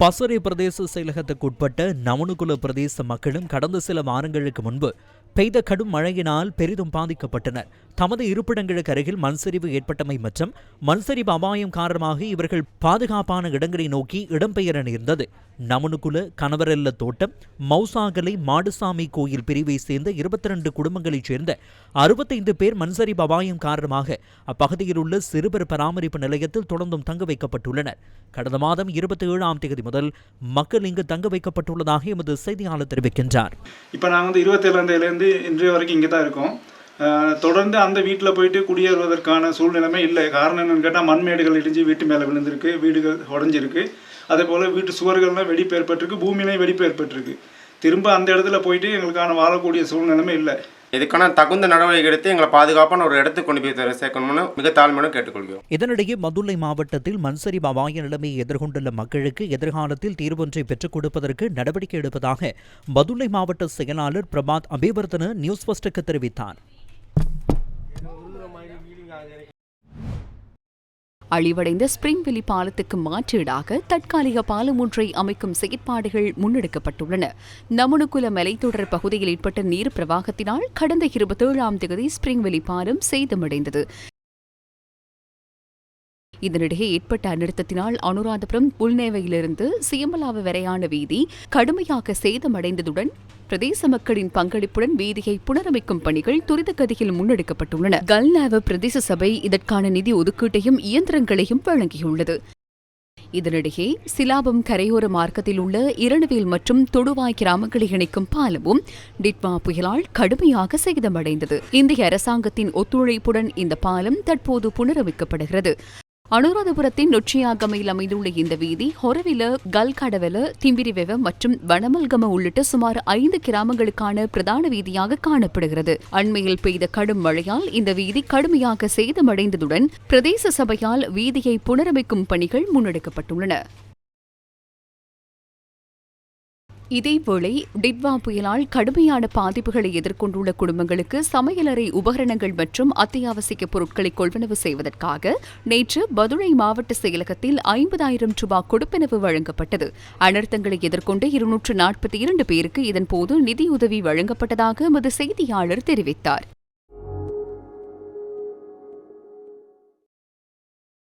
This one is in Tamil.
பசறை பிரதேச செயலகத்துக்குட்பட்ட நவனுகுல பிரதேச மக்களும் கடந்த சில வாரங்களுக்கு முன்பு பெய்த கடும் மழையினால் பெரிதும் பாதிக்கப்பட்டனர். தமது இருப்பிடங்களுக்கு அருகில் மண்சரிவு ஏற்பட்டமை மற்றும் மண்சரிவு அபாயம் காரணமாக இவர்கள் பாதுகாப்பான இடங்களை நோக்கி இடம்பெயர நேர்ந்தது. நமனுகுல கணவரெல்ல தோட்டம் மௌசாகலை மாடுசாமி கோயில் பிரிவை சேர்ந்த இருபத்தி ரெண்டு குடும்பங்களைச் சேர்ந்த அறுபத்தைந்து பேர் மண்சரிவு அபாயம் காரணமாக அப்பகுதியில் உள்ள சிறுவர் பராமரிப்பு நிலையத்தில் தொடர்ந்தும் தங்க வைக்கப்பட்டுள்ளனர். கடந்த மாதம் இருபத்தி ஏழாம் தேதி முதல் மக்கள் இங்கு தங்க வைக்கப்பட்டுள்ளதாக எமது செய்தியாளர் தெரிவிக்கின்றார். இப்போ நாங்கள் வந்து இருபத்தேழாம் தேதியிலேருந்து இன்றைய வரைக்கும் இங்கே தான் இருக்கும். தொடர்ந்து அந்த வீட்டில் போயிட்டு குடியேறுவதற்கான சூழ்நிலைமை இல்லை. காரணம் என்னென்னு கேட்டால் மண்மேடுகள் இடிஞ்சு வீட்டு மேலே விழுந்திருக்கு வீடுகள் உடஞ்சிருக்கு. அதே போல் வீட்டு சுவர்கள்லாம் வெடிப்பு ஏற்பட்டிருக்கு பூமியிலையும் வெடிப்பு ஏற்பட்டிருக்கு. திரும்ப அந்த இடத்துல போயிட்டு எங்களுக்கான வாழக்கூடிய சூழ்நிலைமை இல்லை. இதுக்கான தகுந்த நடவடிக்கை எடுத்து எங்களை பாதுகாப்பான ஒரு இடத்துக்கு கொண்டு போய் சேர்க்கணும்னு மிக தாழ்மையுடன் கேட்டுக்கொள்கிறோம். இதனிடையே மதுரை மாவட்டத்தில் மண்சரிவு அபாய நிலைமையை எதிர்கொண்டுள்ள மக்களுக்கு எதிர்காலத்தில் தீர்வொன்றை பெற்றுக் கொடுப்பதற்கு நடவடிக்கை எடுப்பதாக மதுரை மாவட்ட செயலாளர் பிரபாத் அபிவர்தன நியூஸ் ஃபர்ஸ்டுக்கு தெரிவித்தார். அழிவடைந்த ஸ்பிரிங்வெலி பாலத்துக்கு மாற்றீடாக தற்காலிக பாலம் ஒன்றை அமைக்கும் செயற்பாடுகள் முன்னெடுக்கப்பட்டுள்ளன. நமனுக்குல மலைத்தொடர் பகுதியில் ஏற்பட்ட நீர் பிரவாகத்தினால் கடந்த இருபத்தேழாம் தேதி ஸ்பிரிங்வெலி பாலம் சேதமடைந்தது. இதனிடையே ஏற்பட்ட அநிறுத்தத்தினால் அனுராதபுரம் உள்நேவையிலிருந்து சியம்பலாவு வரையான வீதி கடுமையாக சேதமடைந்ததுடன் பிரதேச மக்களின் பங்களிப்புடன் வீதியை புனரமைக்கும் பணிகள் துரித கதியில் முன்னெடுக்கப்பட்டுள்ளன. கல்நாவ பிரதேச சபை இதற்கான நிதி ஒதுக்கீட்டையும் இயந்திரங்களையும் வழங்கியுள்ளது. இதனிடையே சிலாபம் கரையோர மார்க்கத்தில் உள்ள இரணுவேல் மற்றும் தொடுவாய் கிராமங்களை இணைக்கும் பாலமும் டிட்வா புயலால் கடுமையாக சேதமடைந்தது. இந்திய அரசாங்கத்தின் ஒத்துழைப்புடன் இந்த பாலம் தற்போது புனரமைக்கப்படுகிறது. அனுராதபுரத்தின் நொச்சியாகமையில் அமைந்துள்ள இந்த வீதி ஹொரவில கல்கடவல திம்பிரிவெவ மற்றும் வனமல்கம உள்ளிட்ட சுமார் ஐந்து கிராமங்களுக்கான பிரதான வீதியாக காணப்படுகிறது. அண்மையில் பெய்த கடும் மழையால் இந்த வீதி கடுமையாக சேதமடைந்ததுடன் பிரதேச சபையால் வீதியை புனரமைக்கும் பணிகள் முன்னெடுக்கப்பட்டுள்ளன. இதேவேளை டிட்வா புயலால் கடுமையான பாதிப்புகளை எதிர்கொண்டுள்ள குடும்பங்களுக்கு சமையலறை உபகரணங்கள் மற்றும் அத்தியாவசிய பொருட்களை கொள்வனவு செய்வதற்காக நேற்று பதுளை மாவட்ட செயலகத்தில் ஐம்பதாயிரம் ரூபாய் கொடுப்பனவு வழங்கப்பட்டது. அனர்த்தங்களை எதிர்கொண்டு இருநூற்று நாற்பத்தி இரண்டு பேருக்கு இதன்போது நிதியுதவி வழங்கப்பட்டதாக எமது செய்தியாளர் தெரிவித்தார்.